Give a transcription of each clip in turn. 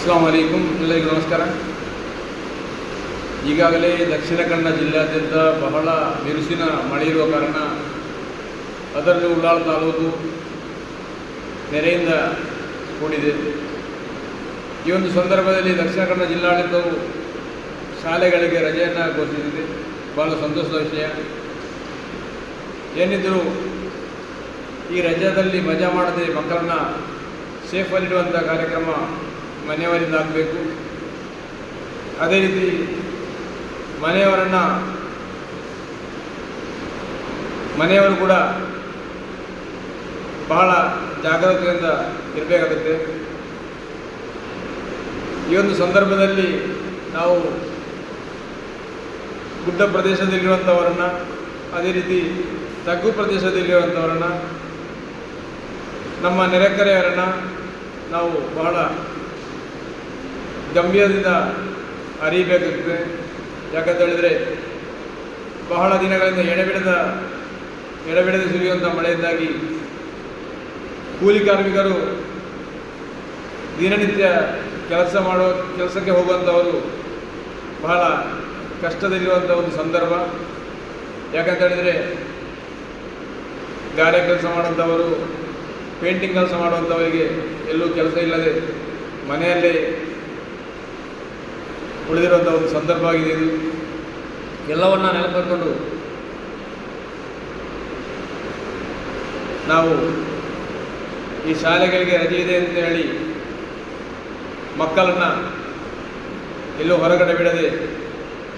ಅಸ್ಲಾಂ ವಲೈಕುಮ್ ಎಲ್ಲರಿಗೂ ನಮಸ್ಕಾರ. ಈಗಾಗಲೇ ದಕ್ಷಿಣ ಕನ್ನಡ ಜಿಲ್ಲೆಯಾದ್ಯಂತ ಬಹಳ ಬಿರುಸಿನ ಮಳೆ ಇರುವ ಕಾರಣ ಅದರಲ್ಲಿ ಉಳ್ಳಾಳ ತಾಲೂಕು ನೆರೆಯಿಂದ ಕೂಡಿದೆ. ಈ ಒಂದು ಸಂದರ್ಭದಲ್ಲಿ ದಕ್ಷಿಣ ಕನ್ನಡ ಜಿಲ್ಲಾಡಳಿತವು ಶಾಲೆಗಳಿಗೆ ರಜೆಯನ್ನು ಘೋಷಿಸಿದೆ. ಬಹಳ ಸಂತೋಷದ ವಿಷಯ. ಏನಿದ್ದರೂ ಈ ರಜಾದಲ್ಲಿ ಮಜಾ ಮಾಡದೆ ಮಕ್ಕಳನ್ನು ಸೇಫಲ್ಲಿಡುವಂಥ ಕಾರ್ಯಕ್ರಮ ಮನೆಯವರಿಂದ ಆಗಬೇಕು. ಅದೇ ರೀತಿ ಮನೆಯವರನ್ನು ಮನೆಯವರು ಕೂಡ ಬಹಳ ಜಾಗರೂಕತೆಯಿಂದ ಇರಬೇಕಾಗುತ್ತೆ. ಈ ಒಂದು ಸಂದರ್ಭದಲ್ಲಿ ನಾವು ಗುಡ್ಡ ಪ್ರದೇಶದಲ್ಲಿರುವಂಥವರನ್ನು ಅದೇ ರೀತಿ ತಗ್ಗು ಪ್ರದೇಶದಲ್ಲಿರುವಂಥವರನ್ನು ನಮ್ಮ ನೆರೆಕರೆಯವರನ್ನು ನಾವು ಬಹಳ ಗಂಭೀರದಿಂದ ಅರಿಬೇಕಾಗ್ತದೆ ಯಾಕಂತ ಹೇಳಿದರೆ ಬಹಳ ದಿನಗಳಿಂದ ಎಡೆಬಿಡದ, ಎಡೆಬಿಡದೆ ಸುರಿಯುವಂಥ ಮಳೆಯಿಂದಾಗಿ ಕೂಲಿ ಕಾರ್ಮಿಕರು ದಿನನಿತ್ಯ ಕೆಲಸ ಮಾಡೋ, ಕೆಲಸಕ್ಕೆ ಹೋಗುವಂಥವರು ಬಹಳ ಕಷ್ಟದಲ್ಲಿರುವಂಥ ಒಂದು ಸಂದರ್ಭ. ಯಾಕಂತ ಹೇಳಿದರೆ ಗಾರೆ ಕೆಲಸ ಮಾಡುವಂಥವರು ಪೇಂಟಿಂಗ್ ಕೆಲಸ ಮಾಡುವಂಥವರಿಗೆ ಎಲ್ಲೂ ಕೆಲಸ ಇಲ್ಲದೆ ಮನೆಯಲ್ಲೇ ಉಳಿದಿರುವಂಥ ಒಂದು ಸಂದರ್ಭ ಆಗಿದೆ ಇದು. ಎಲ್ಲವನ್ನ ನೆನಪಿಕೊಂಡು ನಾವು ಈ ಶಾಲೆಗಳಿಗೆ ರಜೆ ಇದೆ ಅಂತ ಹೇಳಿ ಮಕ್ಕಳನ್ನು ಎಲ್ಲೂ ಹೊರಗಡೆ ಬಿಡದೆ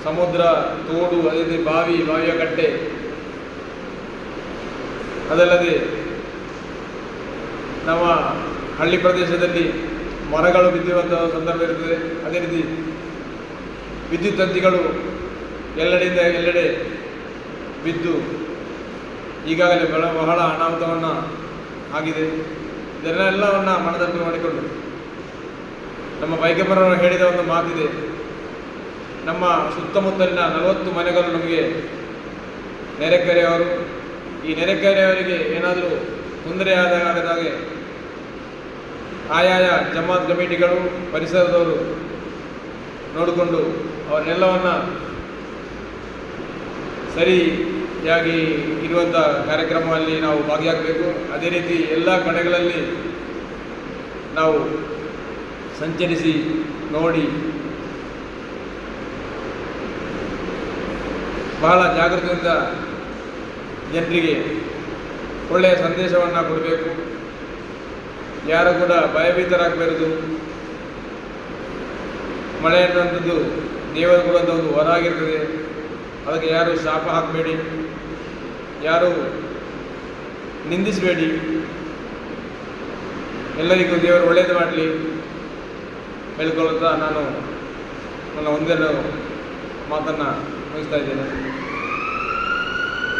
ಸಮುದ್ರ, ತೋಡು ಅದೇ ಬಾವಿ ಬಾವಿಯ ಕಟ್ಟೆ ಅದಲ್ಲದೆ ನಮ್ಮ ಹಳ್ಳಿ ಪ್ರದೇಶದಲ್ಲಿ ಮರಗಳು ಬಿದ್ದಿರುವಂಥ ಸಂದರ್ಭ ಇರುತ್ತದೆ. ಅದೇ ರೀತಿ ವಿದ್ಯುತ್ ತಂತಿಗಳು ಎಲ್ಲೆಡೆಯಿಂದ ಎಲ್ಲೆಡೆ ಬಿದ್ದು ಈಗಾಗಲೇ ಬಹಳ ಬಹಳ ಅನಾಹುತವನ್ನು ಆಗಿದೆ. ಇದನ್ನೆಲ್ಲವನ್ನು ಮನದಟ್ಟು ಮಾಡಿಕೊಂಡು ನಮ್ಮ ಬೈಕಪ್ಪರವರು ಹೇಳಿದ ಒಂದು ಮಾತಿದೆ. ನಮ್ಮ ಸುತ್ತಮುತ್ತಲಿನ ನಲವತ್ತು ಮನೆಗಳು ನಮಗೆ ನೆರೆಕೆರೆಯವರು. ಈ ನೆರೆಕೆರೆಯವರಿಗೆ ಏನಾದರೂ ತೊಂದರೆ ಆದಾಗ ಆಗದಾಗೆ ಆಯಾಯ ಜಮಾತ್ ಕಮಿಟಿಗಳು, ಪರಿಸರದವರು ನೋಡಿಕೊಂಡು ಅವನ್ನೆಲ್ಲವನ್ನು ಸರಿಯಾಗಿ ಇರುವಂಥ ಕಾರ್ಯಕ್ರಮದಲ್ಲಿ ನಾವು ಭಾಗಿಯಾಗಬೇಕು. ಅದೇ ರೀತಿ ಎಲ್ಲ ಕಡೆಗಳಲ್ಲಿ ನಾವು ಸಂಚರಿಸಿ ನೋಡಿ ಬಹಳ ಜಾಗೃತಿಯಿಂದ ಜನರಿಗೆ ಒಳ್ಳೆಯ ಸಂದೇಶವನ್ನು ಕೊಡಬೇಕು. ಯಾರು ಕೂಡ ಭಯಭೀತರಾಗಬಾರದು. ಮಳೆ ಅನ್ನುವಂಥದ್ದು ದೇವರು ಒಂದು ವರ ಆಗಿರ್ತದೆ ಅದಕ್ಕೆ ಯಾರು ಶಾಪ ಹಾಕಬೇಡಿ. ಯಾರು ನಿಂದಿಸಬೇಡಿ. ಎಲ್ಲರಿಗೂ ದೇವರು ಒಳ್ಳೆಯದು ಮಾಡಲಿ. ಹೇಳ್ಕೊಳ್ಳುತ್ತಾ ನಾನು ನನ್ನ ಒಂದೆರಡು ಮಾತನ್ನು ಮುಗಿಸ್ತಾ ಇದ್ದೇನೆ.